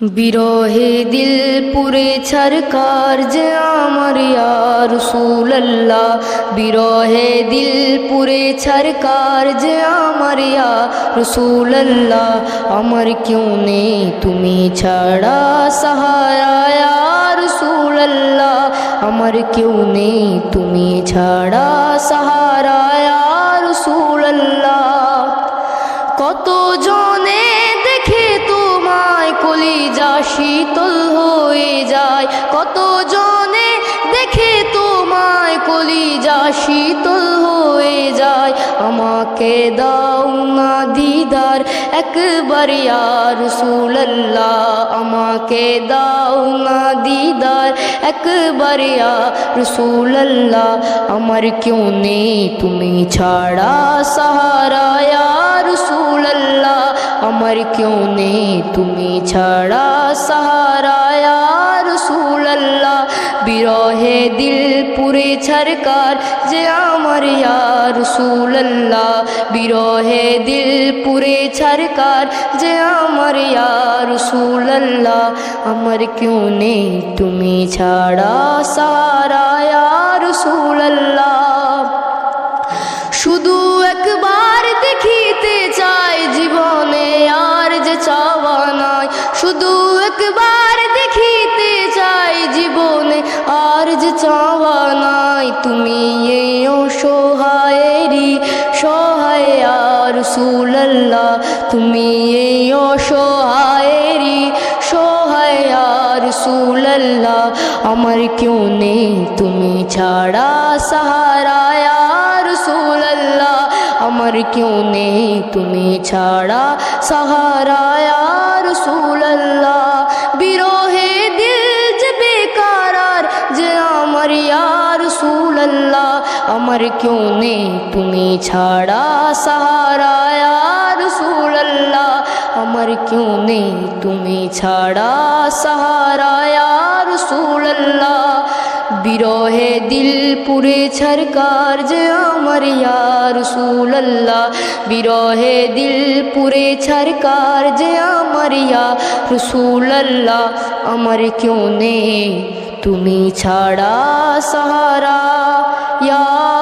বিরহে দিল পুরে ছরকার যে আমার ইয়ার সুল্লাহ বিরহে দিল পুরে ছরকার যে আমার রসুল্লাহ আমার কেউ নেই তুমি ছাড়া সাহারা রসুল্লাহ আমার কেউ নেই তুমি ছাড়া সাহারা রসুল্লাহ তোমায় কলিজা শীতল হয়ে যায়। কত জনে দেখে তোমায় কলি যা, শীতল হয়ে যায়। আমাকে দাও না দিদার একবার ইয়ার সুল্লাহ আমাকে দাও না দিদার একবার ইয়ার সুল্লাহ আমার কেউ নেই, তুমি ছাড়া সাহারা ইয়ার রসুল্লাহ আমার কেউ নেই তুমি ছাড়া সাহারা ইয়ার রসুল্লাহ বিরহে দিল পুরে ছরকার যে আমার ইয়ার রসুল্লাহ বিরহে দিল পুরে ছরকার যে আমার ইয়ার রসুল্লাহ আমার কেউ নেই তুমি ছাড়া সাহারা ইয়ার রসুল্লাহ সুল্লাহ তুমি এই অসহায়েরই সহায় আর সুল্লাহ আমার কেউ নেই, তুমি ছাড়া সাহারা আর রসুল্লাহ আমার কেউ নেই, তুমি ছাড়া সাহারা আর রসুল্লাহ বিরহে দিল যে বেকারার, যে আমার ইয়ার রসুল্লাহ আমার কেউ নেই, তুমি ছাড়া সাহারা আমার কেউ নেই তুমি ছাড়া সাহারা আর রসুল্লাহ বিরহে দিল পুরে ছরকার যে আমার ইয়ার রসুল্লাহ বিরহে দিল পুরে ছরকার যে আমার ইয়া রসুল্লাহ আমার কেউ নেই তুমি ছাড়া সাহারা ইয়া